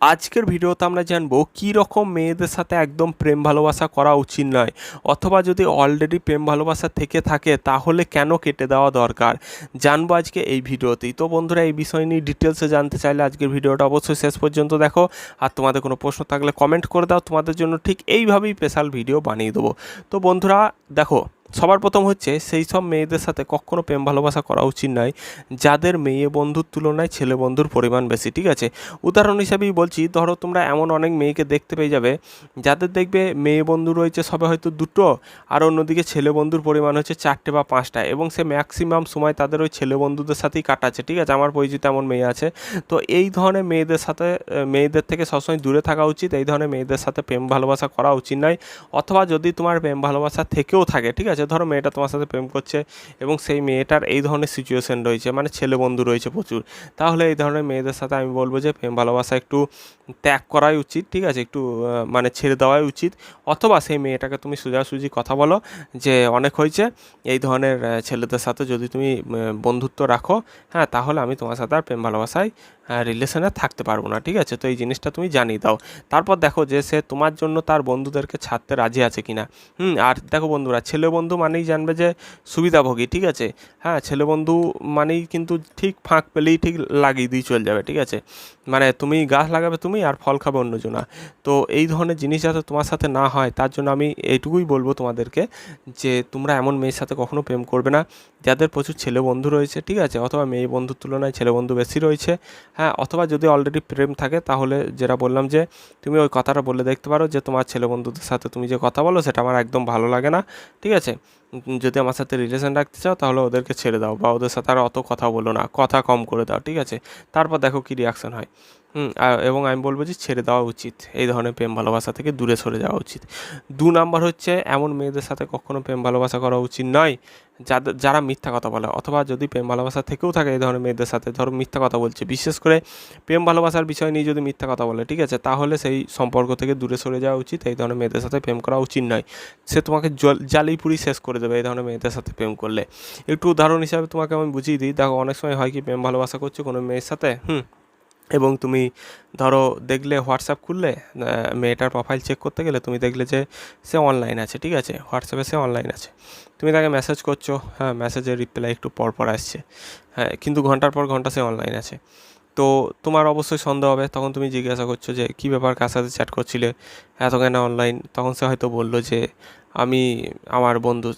আজকের ভিডিওতে আমরা জানব কী রকম মেয়েদের সাথে একদম প্রেম ভালোবাসা করা উচিত নয়। অথবা যদি অলরেডি প্রেম ভালোবাসা থেকে থাকে, তাহলে কেন কেটে দেওয়া দরকার? জানব আজকে এই ভিডিওতেই। তো বন্ধুরা, এই বিষয় নিয়ে ডিটেলসে জানতে চাইলে আজকের ভিডিওটা অবশ্যই শেষ পর্যন্ত দেখো। আর তোমাদের কোনো প্রশ্ন থাকলে কমেন্ট করে দাও। তোমাদের জন্য ঠিক এইভাবেই স্পেশাল ভিডিও বানিয়ে দেবো। তো বন্ধুরা, দেখো সবার প্রথম হচ্ছে সেই সব মেয়েদের সাথে কখনো প্রেম ভালোবাসা করা উচিত নয়। যাদের মেয়ে বন্ধুর তুলনায় ছেলে বন্ধুর পরিমাণ বেশি, ঠিক আছে? উদাহরণ হিসাবেই বলছি, ধরো তোমরা এমন অনেক মেয়েকে দেখতে পেয়ে যাবে, যাদের দেখবে মেয়ে বন্ধু রয়েছে সবে হয়তো দুটো, আর অন্যদিকে ছেলে বন্ধুর পরিমাণ হচ্ছে চারটে বা পাঁচটা, এবং সে ম্যাক্সিমাম সময় তাদের ওই ছেলে বন্ধুদের সাথেই কাটাচ্ছে, ঠিক আছে? আমার পরিচিত এমন মেয়ে আছে। তো এই ধরনের মেয়েদের সাথে মেয়েদের থেকে সবসময় দূরে থাকা উচিত, এই ধরনের মেয়েদের সাথে প্রেম ভালোবাসা করা উচিত নয়, অথবা যদি তোমার প্রেম ভালোবাসা থেকেও থাকে, ঠিক আছে? ধরো মেয়েটা তোমার সাথে প্রেম করছে এবং সেই মেয়েটার এই ধরনের সিচুয়েশন রয়েছে মানে ছেলে বন্ধু রয়েছে প্রচুর। তাহলে এই ধরনের মেয়েদের সাথে আমি বলব যে প্রেম, ভালোবাসা একটু ত্যাগ করাই উচিত, ঠিক আছে? একটু মানে ছেড়ে দেওয়াই উচিত। অথবা সেই মেয়েটাকে তুমি সোজাসুজি কথা বলো যে, অনেক হয়েছে, এই ধরনের ছেলেদের সাথে যদি তুমি বন্ধুত্ব রাখো হ্যাঁ তাহলে আমি তোমার সাথে আর প্রেম, ভালোবাসায় রিলেশনে থাকতে পারব না, ঠিক আছে? তো এই জিনিসটা তুমি জানিয়ে দাও। তারপর দেখো যে সে তোমার জন্য তার বন্ধুদেরকে ছাড়তে রাজি আছে কিনা। হুম, আর দেখো বন্ধুরা, ছেলে বন্ধু মানেই জানবে যে সুবিধাভোগী, ঠিক আছে? হ্যাঁ ছেলে বন্ধু মানেই কিন্তু ঠিক ফাঁক পেলেই ঠিক লাগিয়ে দিয়ে চলে যাবে, ঠিক আছে? মানে তুমি গাছ লাগাবে তুমি আর ফল খাবে অন্যজনা। তো এই ধরনের জিনিস যাতে তোমার সাথে না হয়, তার জন্য আমি এইটুকুই বলব তোমাদেরকে যে তোমরা এমন মেয়ের সাথে কখনো প্রেম করবে না। যাদের প্রচুর ছেলে বন্ধু রয়েছে, ঠিক আছে? অথবা মেয়ে বন্ধুর তুলনায় ছেলে বন্ধু বেশি রয়েছে। হ্যাঁ অথবা যদি অলরেডি প্রেম থাকে, তাহলে যেটা বললাম যে, তুমি ওই কথাটা বলে দেখতে পারো যে, তোমার ছেলে বন্ধুদের সাথে তুমি যে কথা বলো, সেটা আমার একদম ভালো লাগে না, ঠিক আছে? যদি আমার সাথে রিলেশন রাখতে চাও, তাহলে ওদেরকে ছেড়ে দাও বা ওদের সাথে আর অত কথা বলো না, কথা কম করে দাও, ঠিক আছে? তারপর দেখো কী রিয়াকশন হয়। হুম এবং আমি বলব যে ছেড়ে দেওয়া উচিত, এই ধরনের প্রেম ভালোবাসা থেকে দূরে সরে যাওয়া উচিত। দু নাম্বার হচ্ছে, এমন মেয়েদের সাথে কখনো প্রেম ভালোবাসা করা উচিত নয় যাদের যারা মিথ্যা কথা বলে, অথবা যদি প্রেম ভালোবাসা থেকেও থাকে এই ধরনের মেয়েদের সাথে, ধরো মিথ্যা কথা বলছে, বিশেষ করে প্রেম ভালোবাসার বিষয় নিয়ে যদি মিথ্যা কথা বলে, ঠিক আছে? তাহলে সেই সম্পর্ক থেকে দূরে সরে যাওয়া উচিত, এই ধরনের মেয়েদের সাথে প্রেম করা উচিত নয়। সে তোমাকে জল জ্বালিয়ে পুরি শেষ করে দেবে, এই ধরনের মেয়েদের সাথে প্রেম করলে। একটু উদাহরণ হিসাবে তোমাকে আমি বুঝিয়ে দিই। দেখো, অনেক সময় হয় কি, প্রেম, ভালোবাসা করছ কোনো মেয়ের সাথে, হুম? এবং তুমি ধরো দেখলে হোয়াটসঅ্যাপ খুললে মেয়েটার প্রোফাইল চেক করতে গেলে তুমি দেখলে যে সে অনলাইন আছে, ঠিক আছে? হোয়াটসঅ্যাপে সে অনলাইন আছে। তুমি তাকে মেসেজ করছ হ্যাঁ মেসেজের রিপ্লাই একটু পর পর আসছে হ্যাঁ কিন্তু ঘণ্টার পর ঘণ্টা সে অনলাইন আছে। তো তোমার অবশ্যই সন্দেহ হবে, তখন তুমি জিজ্ঞাসা করছ যে, কী ব্যাপার, কার সাথে চ্যাট করছিলে? এত কেন অনলাইন তখন সে হয়তো বলল যে আমি আমার বন্ধু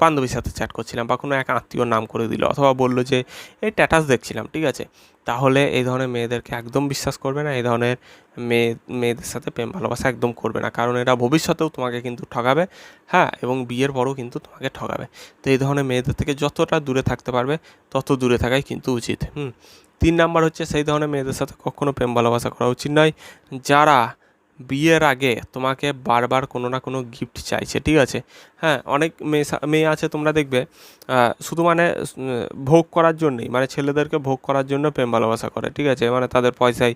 বান্ধবীর সাথে চ্যাট করছিলাম বা কোনো এক আত্মীয়র নাম করে দিল অথবা বলল যে, এই স্ট্যাটাস দেখছিলাম, ঠিক আছে? তাহলে এই ধরনের মেয়েদেরকে একদম বিশ্বাস করবে না, এই ধরনের মেয়ে, মেয়েদের সাথে প্রেম ভালোবাসা একদম করবে না। কারণ এরা ভবিষ্যতেও তোমাকে কিন্তু ঠকাবে হ্যাঁ এবং বিয়ের পরও কিন্তু তোমাকে ঠকাবে তো এই ধরনের মেয়েদের থেকে যতটা দূরে থাকতে পারবে, তত দূরে থাকাই কিন্তু উচিত, হুম। তিন নাম্বার হচ্ছে, সেই ধরনের মেয়েদের সাথে কখনো প্রেম ভালোবাসা করা উচিত নয়। যারা বিয়ের আগে তোমাকে বারবার কোনো না কোনো গিফট চাইছে, ঠিক আছে? হ্যাঁ অনেক মেয়ে মেয়ে আছে তোমরা দেখবে শুধু মানে ভোগ করার জন্যই মানে ছেলেদেরকে ভোগ করার জন্য প্রেম ভালোবাসা করে, ঠিক আছে? মানে তাদের পয়সায়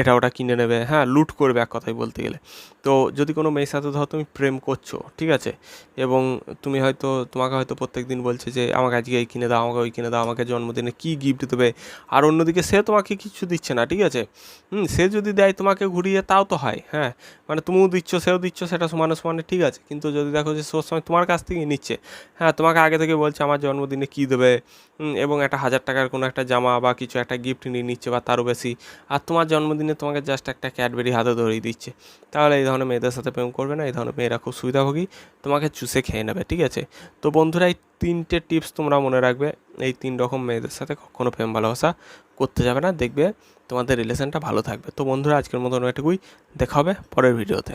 এটা ওটা কিনে নেবে হ্যাঁ লুট করবে এক কথায় বলতে গেলে। তো যদি কোনো মেয়ের সাথে ধরো তুমি প্রেম করছ, ঠিক আছে? এবং তুমি হয়তো, তোমাকে হয়তো প্রত্যেক দিন বলছে যে, আমাকে আজকে এই কিনে দাও, আমাকে ওই কিনে দাও, আমাকে জন্মদিনে কী গিফট দেবে? আর অন্যদিকে সে তোমাকে কিছু দিচ্ছে না, ঠিক আছে? হুম, সে যদি দেয় তোমাকে ঘুরিয়ে, তাও তো হয়। হ্যাঁ? মানে তুমিও দিচ্ছ, সেও দিচ্ছ, সেটা সমানে সমানে ঠিক আছে। কিন্তু যদি দেখো যে সব সময় তোমার কাছ থেকে নিচ্ছে হ্যাঁ তোমাকে আগে থেকে বলছে আমার জন্মদিনে কী দেবে এবং একটা হাজার টাকার কোনো একটা জামা বা কিছু একটা গিফট নিয়ে নিচ্ছে বা তারও বেশি, আর তোমার জন্মদিনে তোমাকে জাস্ট একটা ক্যাডবেরি হাতে ধরিয়ে দিচ্ছে। তাহলে এই ধরনের মেয়েদের সাথে প্রেম করবে না, এই ধরনের মেয়েরা খুব সুবিধাভোগী, তোমাকে চুষে খেয়ে নেবে, ঠিক আছে? তো বন্ধুরা তিনটে টিপস তোমরা মনে রাখবে। এই তিন রকম মেয়েদের সাথে কখনো প্রেম ভালোবাসা করতে যাবে না। দেখবে তোমাদের রিলেশনটা ভালো থাকবে। তো বন্ধুরা, আজকের মতন এটুকুই। দেখা হবে পরের ভিডিওতে